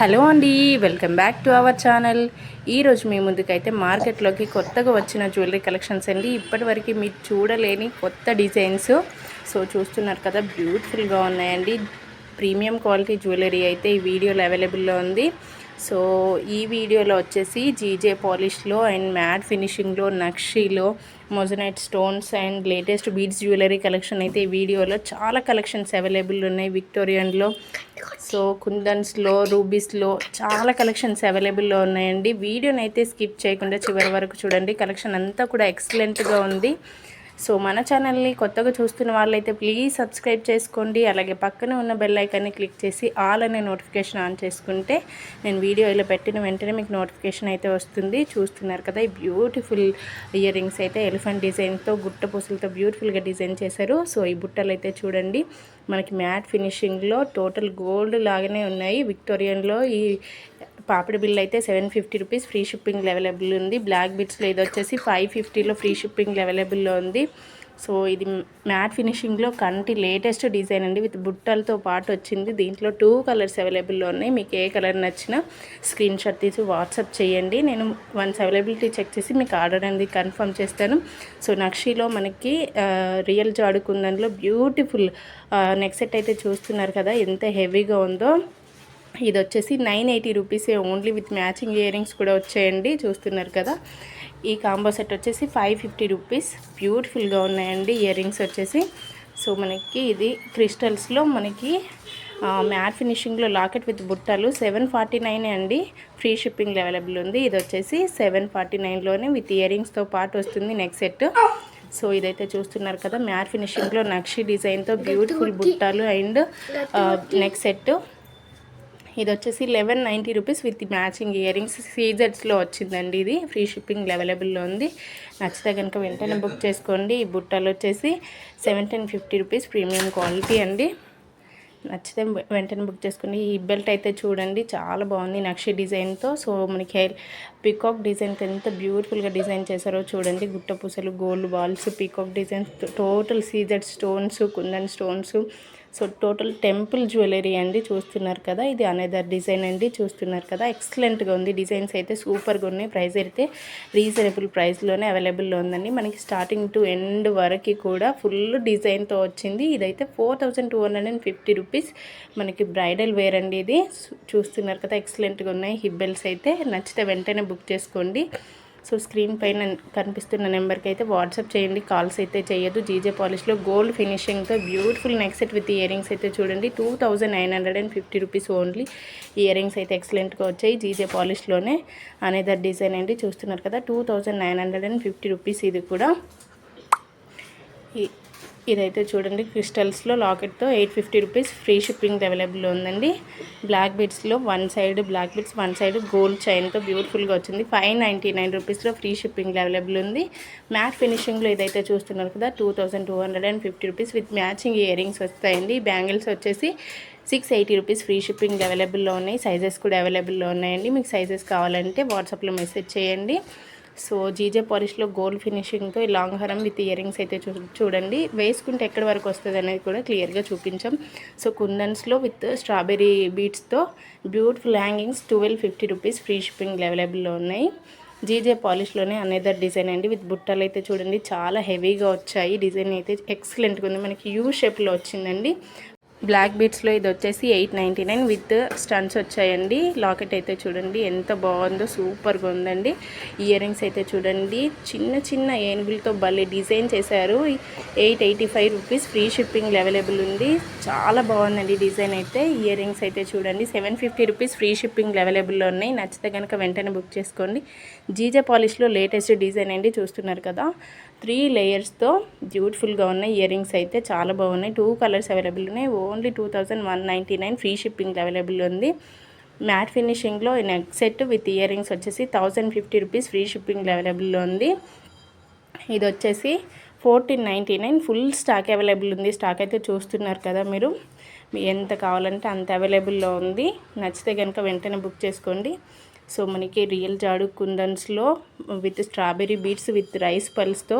Hello అండి welcome back to our channel. ఈరోజు మీ ముందుకైతే మార్కెట్లోకి కొత్తగా వచ్చిన జ్యువెలరీ కలెక్షన్స్ అండి. ఇప్పటివరకు మీరు చూడలేని కొత్త డిజైన్స్. సో చూస్తున్నారు కదా బ్యూటిఫుల్గా ఉన్నాయండి. ప్రీమియం క్వాలిటీ జ్యువెలరీ అయితే ఈ వీడియోలో అవైలబుల్లో ఉంది. సో ఈ వీడియోలో వచ్చేసి జీజే పాలిష్లో అండ్ మ్యాట్ ఫినిషింగ్లో నక్షీలో moissanite stones and latest beads jewellery collection అయితే ఈ వీడియోలో చాలా కలెక్షన్స్ అవైలబుల్ ఉన్నాయి విక్టోరియన్లో. సో కుందన్స్లో రూబీస్లో చాలా కలెక్షన్స్ అవైలబుల్లో ఉన్నాయండి. వీడియోని అయితే స్కిప్ చేయకుండా చివరి వరకు చూడండి. కలెక్షన్ అంతా కూడా ఎక్సలెంట్గా ఉంది. సో మన ఛానల్ని కొత్తగా చూస్తున్న వాళ్ళైతే ప్లీజ్ సబ్స్క్రైబ్ చేసుకోండి. అలాగే పక్కన ఉన్న బెల్ ఐకాన్ని క్లిక్ చేసి ఆల్ అనే నోటిఫికేషన్ ఆన్ చేసుకుంటే నేను వీడియో ఇలా పెట్టిన వెంటనే మీకు నోటిఫికేషన్ అయితే వస్తుంది. చూస్తున్నారు కదా ఈ బ్యూటిఫుల్ ఇయర్ రింగ్స్ అయితే ఎలిఫెంట్ డిజైన్తో గుట్ట పూసలతో బ్యూటిఫుల్గా డిజైన్ చేశారు. సో ఈ బుట్టలు అయితే చూడండి. మనకి మ్యాట్ ఫినిషింగ్లో టోటల్ గోల్డ్ లాగానే ఉన్నాయి. విక్టోరియన్లో ఈ పాపిడి బిల్ అయితే seven fifty rupees free shipping available ఉంది. బ్లాక్ బిట్స్లో ఇది వచ్చేసి ఫైవ్ ఫిఫ్టీలో ఫ్రీ షిప్పింగ్ అవైలబుల్లో ఉంది. సో ఇది మ్యాట్ ఫినిషింగ్లో కంటి లేటెస్ట్ డిజైన్ అండి. విత్ బుట్టలతో పాటు వచ్చింది. దీంట్లో టూ కలర్స్ అవైలబుల్లో ఉన్నాయి. మీకు ఏ కలర్ నచ్చినా స్క్రీన్ షాట్ తీసి వాట్సాప్ చేయండి. నేను వన్స్ అవైలబిలిటీ చెక్ చేసి మీకు ఆర్డర్ అనేది కన్ఫర్మ్ చేస్తాను. సో నక్షీలో మనకి రియల్ జాడుకుందంలో బ్యూటిఫుల్ నెక్ సెట్ అయితే చూస్తున్నారు కదా ఎంత హెవీగా ఉందో. ఇది వచ్చేసి నైన్ ఎయిటీ రూపీసే only with matching earrings కూడా వచ్చాయండి చూస్తున్నారు కదా. ఈ కాంబో సెట్ వచ్చేసి ఫైవ్ ఫిఫ్టీ రూపీస్. బ్యూటిఫుల్గా ఉన్నాయండి ఇయర్ రింగ్స్ వచ్చేసి. సో మనకి ఇది క్రిస్టల్స్లో మనకి మ్యాట్ ఫినిషింగ్లో లాకెట్ విత్ బుట్టలు సెవెన్ ఫార్టీ నైన్ అండి. ఫ్రీ షిప్పింగ్ అవైలబుల్ ఉంది. ఇది వచ్చేసి సెవెన్ ఫార్టీ నైన్లోనే విత్ ఇయర్ రింగ్స్తో పాటు వస్తుంది నెక్స్ట్ సెట్. సో ఇదైతే చూస్తున్నారు కదా మ్యాట్ ఫినిషింగ్లో నక్షి డిజైన్తో బ్యూటిఫుల్ బుట్టాలు అండ్ నెక్స్ట్ సెట్. ఇది వచ్చేసి eleven ninety rupees with matching earrings సీజర్స్లో వచ్చిందండి ఇది. ఫ్రీ షిప్పింగ్ అవైలబుల్లో ఉంది. నచ్చితే కనుక వెంటనే బుక్ చేసుకోండి. ఈ బుట్టలు వచ్చేసి seventeen fifty rupees premium quality అండి. నచ్చితే వెంటనే బుక్ చేసుకోండి. ఈ బెల్ట్ అయితే చూడండి. చాలా బాగుంది నక్షి డిజైన్తో. సో మనకి హెయిర్ పికాక్ డిజైన్తో ఎంత బ్యూటిఫుల్గా డిజైన్ చేశారో చూడండి. గుట్ట పూసలు gold balls peacock designs total CZ stones kundan stones so total temple jewellery అండి చూస్తున్నారు కదా. ఇది అనేదర్ డిజైన్ అండి చూస్తున్నారు కదా. ఎక్సలెంట్గా ఉంది. డిజైన్స్ అయితే సూపర్గా ఉన్నాయి. ప్రైస్ అయితే రీజనబుల్ ప్రైస్లోనే అవైలబుల్లో ఉందండి. మనకి స్టార్టింగ్ టు ఎండ్ వరకు కూడా ఫుల్ డిజైన్తో వచ్చింది. ఇదైతే four thousand two hundred and fifty rupees మనకి బ్రైడల్ వేర్ అండి ఇది. చూస్తున్నారు కదా. ఎక్సలెంట్గా ఉన్నాయి. హిబ్బెల్స్ అయితే నచ్చితే వెంటనే బుక్ చేసుకోండి. సో స్క్రీన్ పైన కనిపిస్తున్న నెంబర్కి అయితే వాట్సాప్ చేయండి కాల్స్ అయితే చేయొద్దు. జీజే పాలిష్లో gold ఫినిషింగ్తో beautiful neck set with earrings అయితే చూడండి. Two thousand nine hundred and fifty rupees only. Earrings అయితే ఎక్సలెంట్గా వచ్చాయి. జీజే పాలిష్లోనే అనేదర్ డిజైన్ అండి. చూస్తున్నారు కదా two thousand nine hundred and fifty rupees ఇది కూడా. ఇదైతే చూడండి క్రిస్టల్స్లో లాకెట్తో eight fifty rupees free shipping available ఉందండి. Black బిట్స్లో one side black bits one side gold చైన్తో బ్యూటిఫుల్గా వచ్చింది. ఫైవ్ నైంటీ నైన్ రూపీస్లో ఫ్రీ షిప్పింగ్ అవైలబుల్ ఉంది. మ్యాట్ ఫినిషింగ్లో ఇదైతే చూస్తున్నారు కదా two thousand two hundred and fifty rupees with matching earrings వస్తాయండి. బ్యాంగిల్స్ వచ్చేసి six eighty rupees free shipping అవైలబుల్లో ఉన్నాయి. సైజెస్ కూడా అవైలబుల్లో ఉన్నాయండి. మీకు సైజెస్ కావాలంటే వాట్సాప్లో మెసేజ్ చేయండి. సో జీజే పాలిష్లో గోల్డ్ ఫినిషింగ్తో ఈ లాంగ్ హారం విత్ ఇయర్ రింగ్స్ అయితే చూ చూడండి. వేసుకుంటే ఎక్కడి వరకు వస్తుంది అనేది కూడా క్లియర్గా చూపించాం. సో కుందన్స్లో with strawberry బీట్స్తో beautiful hangings twelve fifty rupees free shipping అవైలబుల్లో ఉన్నాయి. జీజే పాలిష్లోనే అనేదర్ డిజైన్ అండి. విత్ బుట్టలు అయితే చూడండి. చాలా హెవీగా వచ్చాయి. డిజైన్ అయితే ఎక్సలెంట్గా ఉంది. మనకి యూ షేప్లో వచ్చిందండి. బ్లాక్ బీట్స్లో ఇది వచ్చేసి eight ninety nine with stones వచ్చాయండి. లాకెట్ అయితే చూడండి ఎంత బాగుందో సూపర్గా ఉందండి. ఇయర్ రింగ్స్ అయితే చూడండి చిన్న చిన్న ఏనుగులతో భలే డిజైన్ చేశారు. Eight eighty five rupees free shipping available ఉంది. చాలా బాగుందండి డిజైన్ అయితే. ఇయర్ రింగ్స్ అయితే చూడండి seven fifty rupees free shipping అవైలబుల్లో ఉన్నాయి. నచ్చితే కనుక వెంటనే బుక్ చేసుకోండి. జీజే పాలిష్లో లేటెస్ట్ డిజైన్ అండి చూస్తున్నారు కదా. త్రీ లేయర్స్తో బ్యూటిఫుల్గా ఉన్నాయి ఇయర్ రింగ్స్ అయితే చాలా బాగున్నాయి. టూ కలర్స్ అవైలబుల్ ఉన్నాయి. Only two thousand one ninety nine free shipping available ఉంది. మ్యాట్ ఫినిషింగ్లో neck set with ear rings వచ్చేసి thousand fifty rupees free shipping అవైలబుల్లో ఉంది. ఇది వచ్చేసి fourteen ninety nine full stock available ఉంది. స్టాక్ అయితే చూస్తున్నారు కదా మీరు. ఎంత కావాలంటే అంత అవైలబుల్లో ఉంది. నచ్చితే కనుక వెంటనే బుక్ చేసుకోండి. సో మనకి రియల్ జాడు కుందన్స్లో with strawberry beads with rice పల్స్తో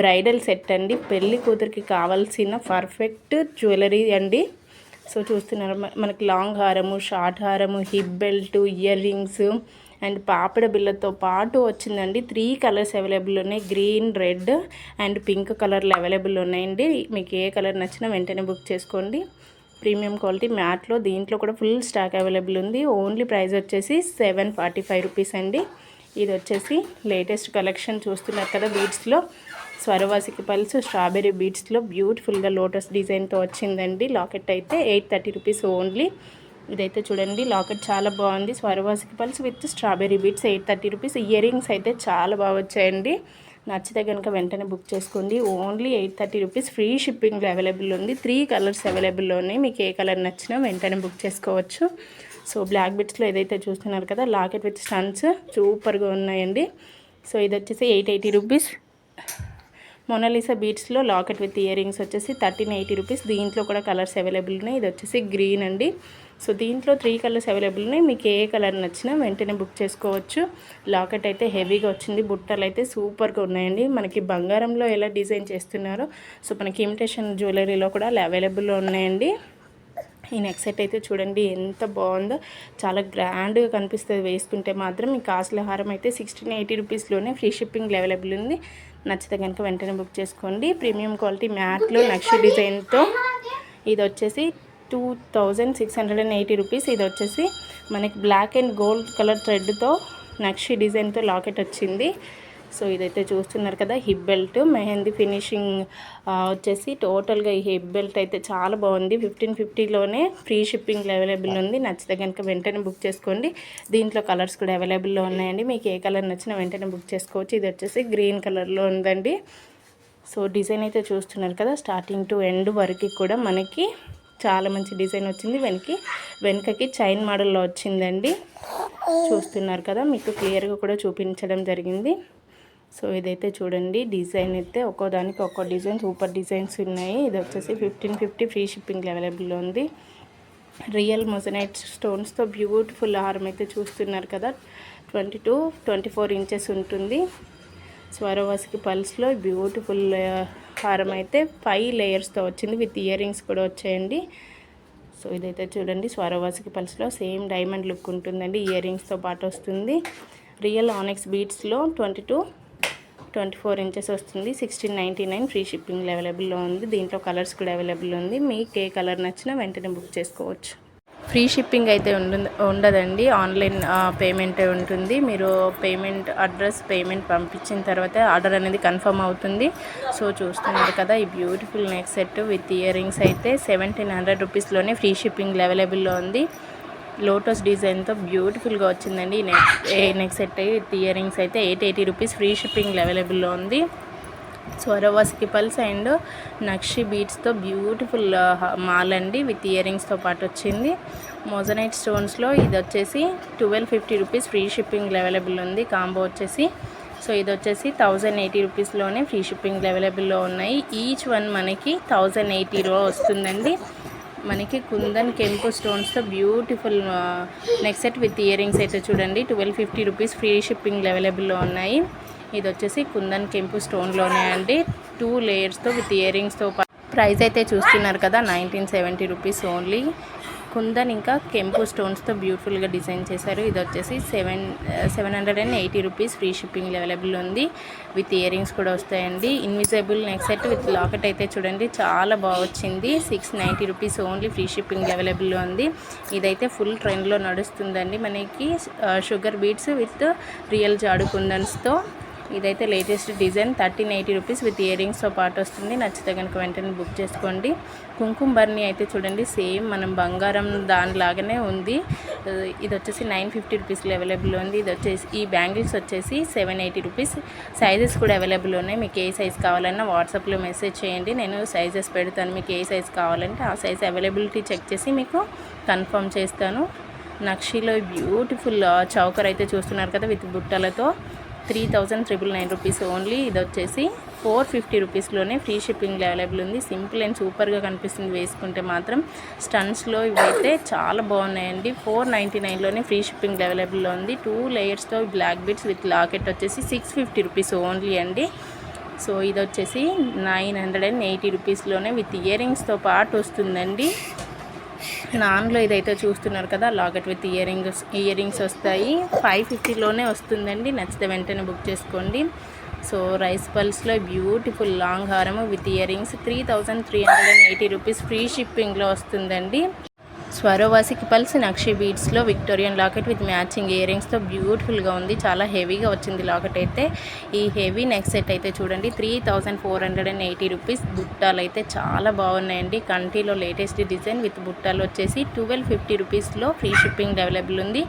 bridal set అండి. పెళ్ళి కూతురికి కావాల్సిన పర్ఫెక్ట్ జ్యువెలరీ అండి. సో చూస్తున్నారు మనకి లాంగ్ హారము షార్ట్ హారము hip belt earrings and పాపిడ బిల్లతో పాటు వచ్చిందండి. త్రీ కలర్స్ అవైలబుల్ ఉన్నాయి. గ్రీన్ రెడ్ అండ్ పింక్ కలర్లు అవైలబుల్ ఉన్నాయండి. మీకు ఏ కలర్ నచ్చినా వెంటనే బుక్ చేసుకోండి. ప్రీమియం క్వాలిటీ మ్యాట్లో దీంట్లో కూడా ఫుల్ స్టాక్ అవైలబుల్ ఉంది. ఓన్లీ ప్రైస్ వచ్చేసి సెవెన్ ఫార్టీ ఫైవ్ రూపీస్ అండి. ఇది వచ్చేసి లేటెస్ట్ కలెక్షన్ చూస్తున్నారు కదా బీడ్స్లో స్వరవాసికి పల్స్ స్ట్రాబెర్రీ బీడ్స్లో బ్యూటిఫుల్గా లోటస్ డిజైన్తో వచ్చిందండి. లాకెట్ అయితే ఎయిట్ థర్టీ రూపీస్ ఓన్లీ. ఇదైతే చూడండి లాకెట్ చాలా బాగుంది. స్వరవాసికి pearls with strawberry beads eight thirty rupees. Earrings అయితే చాలా బాగా వచ్చాయండి. నచ్చితే కనుక వెంటనే బుక్ చేసుకోండి. Only eight thirty rupees. Free shipping available ఉంది. త్రీ కలర్స్ అవైలబుల్ ఉన్నాయి మీకు ఏ కలర్ నచ్చినా వెంటనే బుక్ చేసుకోవచ్చు. సో బ్లాక్ బిట్స్లో ఏదైతే చూస్తున్నారు కదా లాకెట్ విత్ స్టన్స్ సూపర్గా ఉన్నాయండి. సో ఇది వచ్చేసి eight eighty rupees. Mona Lisa బీట్స్లో locket with ear rings వచ్చేసి థర్టీన్ ఎయిటీ రూపీస్. దీంట్లో కూడా కలర్స్ అవైలబుల్ ఉన్నాయి. ఇది వచ్చేసి గ్రీన్ అండి. సో దీంట్లో త్రీ కలర్స్ అవైలబుల్ ఉన్నాయి. మీకు ఏ కలర్ నచ్చినా వెంటనే బుక్ చేసుకోవచ్చు. లాకెట్ అయితే హెవీగా వచ్చింది. బుట్టలు అయితే సూపర్గా ఉన్నాయండి. మనకి బంగారంలో ఎలా డిజైన్ చేస్తున్నారో సో మనకి ఇమిటేషన్ జ్యువెలరీలో కూడా అవైలబుల్లో ఉన్నాయండి. ఈ నెక్ సెట్ అయితే చూడండి ఎంత బాగుందో. చాలా గ్రాండ్గా కనిపిస్తుంది. వేసుకుంటే మాత్రం ఈ కాస్ట్ల హారం అయితే సిక్స్టీన్ ఎయిటీ రూపీస్లోనే ఫ్రీ షిప్పింగ్ అవైలబుల్ ఉంది. నచ్చితే కనుక వెంటనే బుక్ చేసుకోండి. ప్రీమియం క్వాలిటీ మ్యాట్లో నక్ష డిజైన్తో. ఇది వచ్చేసి two thousand six hundred and eighty rupees. ఇది వచ్చేసి మనకి బ్లాక్ అండ్ గోల్డ్ కలర్ థ్రెడ్తో నక్షి డిజైన్తో లాకెట్ వచ్చింది. సో ఇదైతే చూస్తున్నారు కదా హిప్ బెల్ట్ మెహందీ ఫినిషింగ్ వచ్చేసి టోటల్గా ఈ హిప్ బెల్ట్ అయితే చాలా బాగుంది. ఫిఫ్టీన్ ఫిఫ్టీలోనే ఫ్రీ షిప్పింగ్ అవైలబుల్ ఉంది. నచ్చితే కనుక వెంటనే బుక్ చేసుకోండి. దీంట్లో కలర్స్ కూడా అవైలబుల్లో ఉన్నాయండి. మీకు ఏ కలర్ నచ్చినా వెంటనే బుక్ చేసుకోవచ్చు. ఇది వచ్చేసి గ్రీన్ కలర్లో ఉందండి. సో డిజైన్ అయితే చూస్తున్నారు కదా స్టార్టింగ్ టు ఎండ్ వరకు కూడా మనకి చాలా మంచి డిజైన్ వచ్చింది. వెనక్కి వెనకకి చైన్ మోడల్లో వచ్చిందండి. చూస్తున్నారు కదా మీకు క్లియర్గా కూడా చూపించడం జరిగింది. సో ఇదైతే చూడండి డిజైన్ అయితే ఒక్కో దానికి ఒక్కో డిజైన్ సూపర్ డిజైన్స్ ఉన్నాయి. ఇది వచ్చేసి fifteen fifty free shipping available ఉంది. రియల్ మొజనైట్ స్టోన్స్తో బ్యూటిఫుల్ హారం అయితే చూస్తున్నారు కదా twenty two twenty four inches ఉంటుంది. స్వరవసికి పల్స్లో బ్యూటిఫుల్ హారం అయితే ఫైవ్ లేయర్స్తో వచ్చింది విత్ ఇయర్ రింగ్స్ కూడా వచ్చాయండి. సో ఇదైతే చూడండి స్వరవాసికి పల్స్లో సేమ్ డైమండ్ లుక్ ఉంటుందండి ఇయర్ రింగ్స్తో పాటు వస్తుంది. Real onyx బీట్స్లో twenty two twenty four inches వస్తుంది sixteen ninety nine free shipping అవైలబుల్లో ఉంది దీంట్లో కలర్స్ కూడా అవైలబుల్ ఉంది. మీకు ఏ కలర్ నచ్చినా వెంటనే బుక్ చేసుకోవచ్చు. ఫ్రీ షిప్పింగ్ అయితే ఉండు ఉండదండి. ఆన్లైన్ పేమెంట్ ఉంటుంది. మీరు పేమెంట్ అడ్రస్ పేమెంట్ పంపించిన తర్వాత ఆర్డర్ అనేది కన్ఫర్మ్ అవుతుంది. సో చూస్తున్నారు కదా ఈ beautiful neck set with earrings అయితే సెవెంటీన్ హండ్రెడ్ రూపీస్లోనే ఫ్రీ షిప్పింగ్ అవైలబుల్లో ఉంది. లోటస్ డిజైన్తో బ్యూటిఫుల్గా వచ్చిందండి ఈ neck a neck set with earrings అయితే eight eighty rupees free shipping available ఉంది. స్వరవాసికి పల్స్ అండ్ నక్షి బీట్స్తో బ్యూటిఫుల్ మాల్ అండి. విత్ ఇయరింగ్స్తో పాటు వచ్చింది. మోజనైట్ స్టోన్స్లో ఇది వచ్చేసి twelve fifty rupees free shipping available ఉంది. కాంబో వచ్చేసి సో ఇది వచ్చేసి థౌజండ్ ఎయిటీ రూపీస్లోనే ఫ్రీ షిప్పింగ్ అవైలబుల్లో ఉన్నాయి. ఈచ్ వన్ మనకి థౌజండ్ ఎయిటీలో వస్తుందండి. మనకి కుందన్ కెంపు స్టోన్స్తో beautiful neck set with earrings అయితే చూడండి. Twelve fifty rupees free shipping అవైలబుల్లో ఉన్నాయి. ఇది వచ్చేసి కుందన్ కెంపు స్టోన్లోనే అండి. టూ లేయర్స్తో విత్ ఇయరింగ్స్తో ప్రైస్ అయితే చూస్తున్నారు కదా nineteen seventy rupees only. Kundan ఇంకా కెంపు స్టోన్స్తో బ్యూటిఫుల్గా డిజైన్ చేశారు. ఇది వచ్చేసి seven seven hundred and eighty rupees free shipping available ఉంది. విత్ ఇయరింగ్స్ కూడా వస్తాయండి. Invisible neck set with locket అయితే చూడండి చాలా బాగా వచ్చింది six ninety rupees only free shipping available ఉంది. ఇదైతే ఫుల్ ట్రెండ్లో నడుస్తుందండి మనకి sugar beads with real jadau కుందన్స్తో ఇదైతే latest design thirteen eighty rupees with ఇయరింగ్స్తో పాటు వస్తుంది. నచ్చితే కనుక వెంటనే బుక్ చేసుకోండి. కుంకుమ బర్ని అయితే చూడండి సేమ్ మనం బంగారం దానిలాగానే ఉంది. ఇది వచ్చేసి నైన్ ఫిఫ్టీ రూపీస్లో అవైలబుల్ ఉంది. ఇది వచ్చేసి ఈ బ్యాంగిల్స్ వచ్చేసి సెవెన్ ఎయిటీ రూపీస్. సైజెస్ కూడా అవైలబుల్ ఉన్నాయి. మీకు ఏ సైజ్ కావాలన్నా వాట్సాప్లో మెసేజ్ చేయండి. నేను సైజెస్ పెడతాను. మీకు ఏ సైజ్ కావాలంటే ఆ సైజ్ అవైలబిలిటీ చెక్ చేసి మీకు కన్ఫర్మ్ చేస్తాను. నక్షిలో బ్యూటిఫుల్ చౌకర్ అయితే చూస్తున్నారు కదా with బుట్టలతో. Three thousand triple nine rupees only. ఇది వచ్చేసి ఫోర్ ఫిఫ్టీ రూపీస్లోనే ఫ్రీ షిప్పింగ్ అవైలబుల్ ఉంది. సింపుల్ అండ్ సూపర్గా కనిపిస్తుంది వేసుకుంటే మాత్రం. స్టన్స్లో ఇవైతే చాలా బాగున్నాయండి. ఫోర్ నైంటీ నైన్లోనే ఫ్రీ షిప్పింగ్ అవైలబుల్లో ఉంది. టూ లేయర్స్తో బ్లాక్ బిట్స్ విత్ లాకెట్ వచ్చేసి సిక్స్ ఫిఫ్టీ రూపీస్ ఓన్లీ అండి. సో ఇది వచ్చేసి నైన్ హండ్రెడ్ అండ్ ఎయిటీ రూపీస్లోనే విత్ ఇయర్ రింగ్స్తో పాటు వస్తుందండి. నాన్లో ఇదైతే చూస్తున్నారు కదా locket with ear rings earrings వస్తాయి. ఫైవ్ ఫిఫ్టీలోనే వస్తుందండి. నచ్చితే వెంటనే బుక్ చేసుకోండి. సో రైస్ పల్స్లో బ్యూటిఫుల్ లాంగ్ హారము with earrings three thousand three hundred and eighty rupees free షిప్పింగ్లో వస్తుందండి. స్వరోవాసికి పల్స్ నక్షి బీడ్స్లో విక్టోరియన్ లాకెట్ విత్ మ్యాచింగ్ ఇయర్ రింగ్స్తో బ్యూటిఫుల్గా ఉంది. చాలా హెవీగా వచ్చింది లాకెట్ అయితే. ఈ హెవీ నెక్ సెట్ అయితే చూడండి. Three thousand four hundred and eighty rupees. బుట్టాలు అయితే చాలా బాగున్నాయండి. కంటిలో లేటెస్ట్ డిజైన్ విత్ బుట్టాలు వచ్చేసి ట్వెల్వ్ ఫిఫ్టీ రూపీస్లో ఫ్రీ షిప్పింగ్ అవైలబుల్ ఉంది.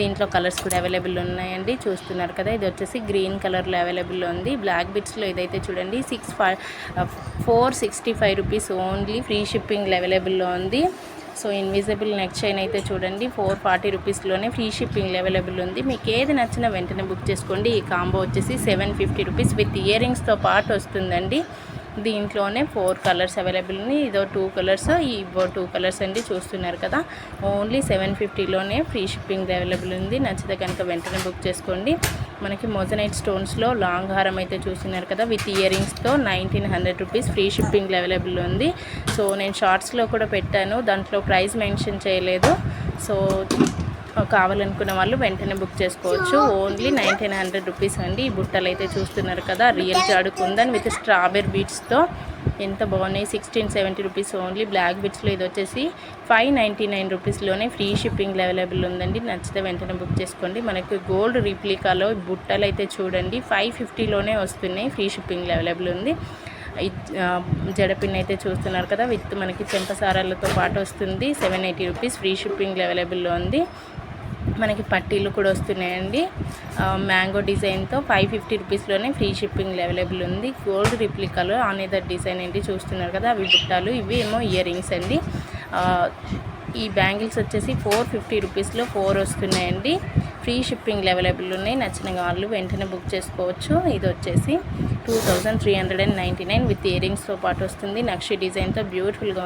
దీంట్లో కలర్స్ కూడా అవైలబుల్ ఉన్నాయండి. చూస్తున్నారు కదా ఇది వచ్చేసి గ్రీన్ కలర్లో అవైలబుల్ ఉంది. బ్లాక్ బిట్స్లో ఇదైతే చూడండి. Six five four sixty five rupees only. Free shipping అవైలబుల్లో ఉంది. సో ఇన్విజిబుల్ నెక్ చైన్ అయితే చూడండి ఫోర్ ఫార్టీ రూపీస్లోనే ఫ్రీ షిప్పింగ్ అవైలబుల్ ఉంది. మీకు ఏది నచ్చినా వెంటనే బుక్ చేసుకోండి. ఈ కాంబో వచ్చేసి seven fifty rupees with year రింగ్స్తో పాటు వస్తుందండి. దీంట్లోనే ఫోర్ కలర్స్ అవైలబుల్ ఉంది ఇదో టూ కలర్స్ ఇవో టూ కలర్స్ అండి చూస్తున్నారు కదా. ఓన్లీ సెవెన్ ఫిఫ్టీలోనే ఫ్రీ షిప్పింగ్ అవైలబుల్ ఉంది. నచ్చితే కనుక వెంటనే బుక్ చేసుకోండి. మనకి మొజనైట్ స్టోన్స్లో లాంగ్ హారం అయితే చూస్తున్నారు కదా with ఇయరింగ్స్తో nineteen hundred rupees free shipping available ఉంది. సో నేను షార్ట్స్లో కూడా పెట్టాను దాంట్లో ప్రైస్ మెన్షన్ చేయలేదు. సో కావాలనుకున్న వాళ్ళు వెంటనే బుక్ చేసుకోవచ్చు. ఓన్లీ నైన్టీన్ హండ్రెడ్ రూపీస్ అండి. ఈ బుట్టలు అయితే చూస్తున్నారు కదా real jadau kundan with strawberry బీట్స్తో. ఎంత బాగున్నాయి? Sixteen seventy rupees only black బిట్స్లో ఇది వచ్చేసి ఫైవ్ నైంటీ నైన్ రూపీస్లోనే ఫ్రీ షిప్పింగ్ అవైలబుల్ ఉందండి. నచ్చితే వెంటనే బుక్ చేసుకోండి. మనకి గోల్డ్ రిప్లికాలో బుట్టలు అయితే చూడండి ఫైవ్ ఫిఫ్టీలోనే వస్తున్నాయి. ఫ్రీ షిప్పింగ్ అవైలబుల్ ఉంది. జడపిన్ అయితే చూస్తున్నారు కదా విత్ మనకి చెంపసారాలతో పాటు వస్తుంది. Seven eighty rupees free shipping అవైలబుల్లో ఉంది. మనకి పట్టీలు కూడా వస్తున్నాయండి. మ్యాంగో డిజైన్తో ఫైవ్ ఫిఫ్టీ రూపీస్లోనే ఫ్రీ షిప్పింగ్ అవైలబుల్ ఉంది. గోల్డ్ రిప్లికాలో అనేదర్ డిజైన్ ఏంటి చూస్తున్నారు కదా అవి బుట్టాలు ఇవి ఏమో ఇయర్ రింగ్స్ అండి. ఈ బ్యాంగిల్స్ వచ్చేసి ఫోర్ ఫిఫ్టీ రూపీస్లో ఫోర్ వస్తున్నాయండి. ఫ్రీ షిప్పింగ్ అవైలబుల్ ఉన్నాయి. నచ్చిన వాళ్ళు వెంటనే బుక్ చేసుకోవచ్చు. ఇది వచ్చేసి two thousand three hundred and ninety nine with year రింగ్స్తో పాటు వస్తుంది. నక్షి డిజైన్తో బ్యూటిఫుల్గా